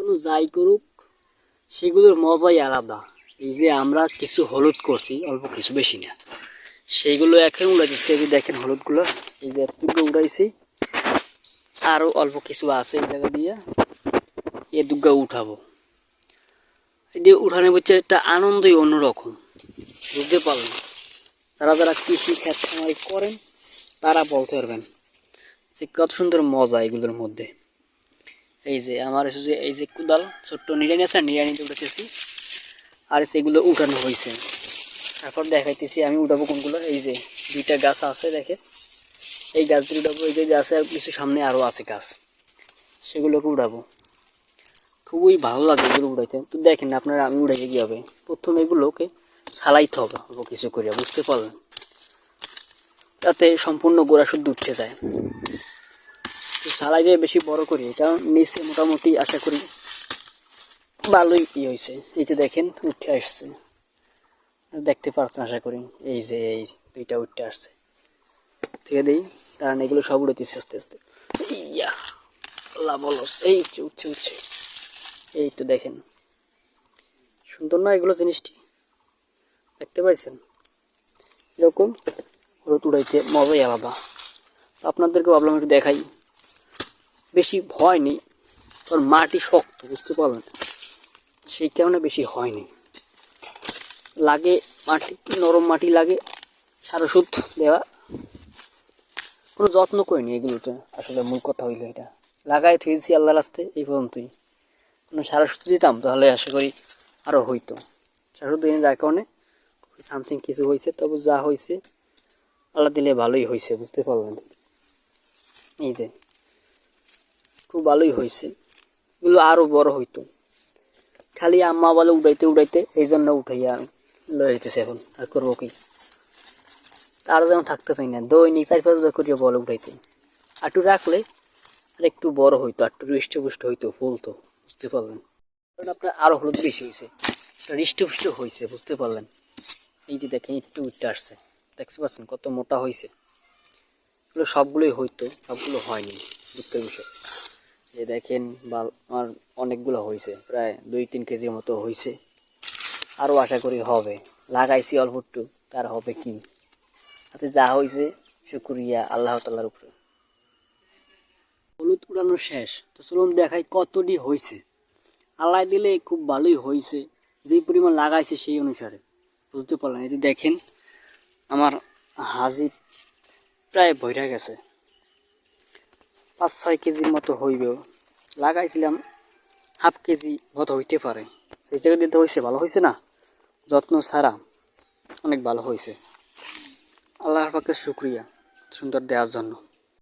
কোনো যাই করুক, সেগুলোর মজাই আলাদা। এই যে আমরা কিছু হলুদ করছি, অল্প কিছু বেশি না। সেইগুলো এখন উড়াইছি এই দেখেন হলুদগুলো, এই যে এতটুকু উড়াইছি। আরও অল্প কিছু আছে এই জায়গা দিয়ে এ দুগ্গা উঠাবো। এটি উঠানে বলছে একটা আনন্দই অন্যরকম। বুঝতে পারলেন? যারা যারা কৃষি ক্ষেত খামারি করেন, তারা বলতে পারবেন যে কত সুন্দর মজা এগুলোর মধ্যে। এই যে আমার এসেছে এই যে কোদাল, ছোট্ট নিড়ানি আছে নিড়ানিতে উঠেছি আর সেগুলো উঠানো হয়েছে তারপর দেখাইতেছি আমি উঠাবো কোনগুলো এই যে দুইটা গাছ আছে দেখে এই গাছগুলো উঠাবো, এই যে গাছে কিছু সামনে আরও আছে গাছ। সেগুলোকে উঠাবো। খুবই ভালো লাগে এগুলো উড়াইতে তো দেখেন আপনারা, আমি উড়াইতে কী হবে প্রথমে এগুলোকে ছালাইতে হবে অল্প কিছু করিয়া, বুঝতে পারলেন? তাতে সম্পূর্ণ গোড়া শুদ্ধ উঠতে যায়। তো ছালাই দিয়ে বেশি বড় করি, কারণ নিচে মোটামুটি আশা করি ভালোই ই হয়েছে এই যে দেখেন, উঠে আসছে। দেখতে পারছেন আশা করি, এই যে এই দুইটা উঠে আসছে। ঠিক আছে দিই কারণ এগুলো সব উড়েতেছে আস্তে আস্তে। এই উঠছে উঠছে উঠছে। এই তো দেখেন, সুন্দর না এগুলো জিনিসটি? দেখতে পাইছেন? এরকম হলুদ উড়াইতে মজাই আলাদা। আপনাদেরকে ভাবলাম একটু দেখাই। বেশি ভয় নেই কারণ মাটি শক্ত, বুঝতে পারলেন? সেই কারণে বেশি হয়নি। লাগে মাটি, নরম মাটি লাগে, সার ওষুধ দেওয়া। কোনো যত্ন করিনি এগুলোতে। আসলে মূল কথা হইল এটা। লাগাই থুয়েছি আল্লাহর রাস্তে এই পর্যন্তই। কোনো সার ওষুধ দিতাম, তাহলে আশা করি আরও হইতো। সার ওষুধ দিনে যার কারণে সামথিং কিছু হয়েছে তবু যা হয়েছে আল্লাহ দিলে ভালোই হয়েছে বুঝতে পারলেন? এই যে। খুব ভালোই হয়েছে। এগুলো আরও বড় হইতো। খালি আম্মা বলে উড়াইতে উড়াইতে এই জন্য উঠাইয়া লয়ে যেতেছে এখন। আর করব কি? তারা যেমন থাকতে পারি না। দৈনিক চার পাঁচ করিয়া বলে উঠাইতে একটু রাখলে আর একটু বড় হইতো আর একটু হৃষ্টপুষ্ট হইতো, ফুলতো, বুঝতে পারলেন? কারণ আপনার আরও হলুদ বেশি হয়েছে হৃষ্টপুষ্ট হয়েছে বুঝতে পারলেন? এই যে দেখেন, একটু উঠতে আসছে। দেখতে পাচ্ছেন কত মোটা হয়েছে এগুলো সবগুলোই হইতো, সবগুলো হয়নি। দুঃখের বিষয়। যে দেখেন বা আমার অনেকগুলো হয়েছে প্রায় দুই তিন কেজির মতো হয়েছে আরও আশা করি হবে। লাগাইছি অল্প একটু, তার হবে কি? হাতে যা হয়েছে শুক্রিয়া আল্লাহ তাল্লার উপরে। হলুদ উড়ানো শেষ। তো চলুন দেখাই কতটি হয়েছে আল্লাহ দিলে খুব ভালোই হয়েছে যে পরিমাণ লাগাইছে সেই অনুসারে। বুঝতে পারলাম যে দেখেন, আমার হাজি প্রায় ভইরা গেছে। পাঁচ ছয় কেজির মতো হইবে লাগাইছিলাম হাফ কেজি মতো হইতে পারে। সেই জায়গা দিতে হয়েছে ভালো হয়েছে না? যত্ন ছাড়া অনেক ভালো হয়েছে আল্লাহর পাকে শুক্রিয়া, সুন্দর দেওয়ার জন্য।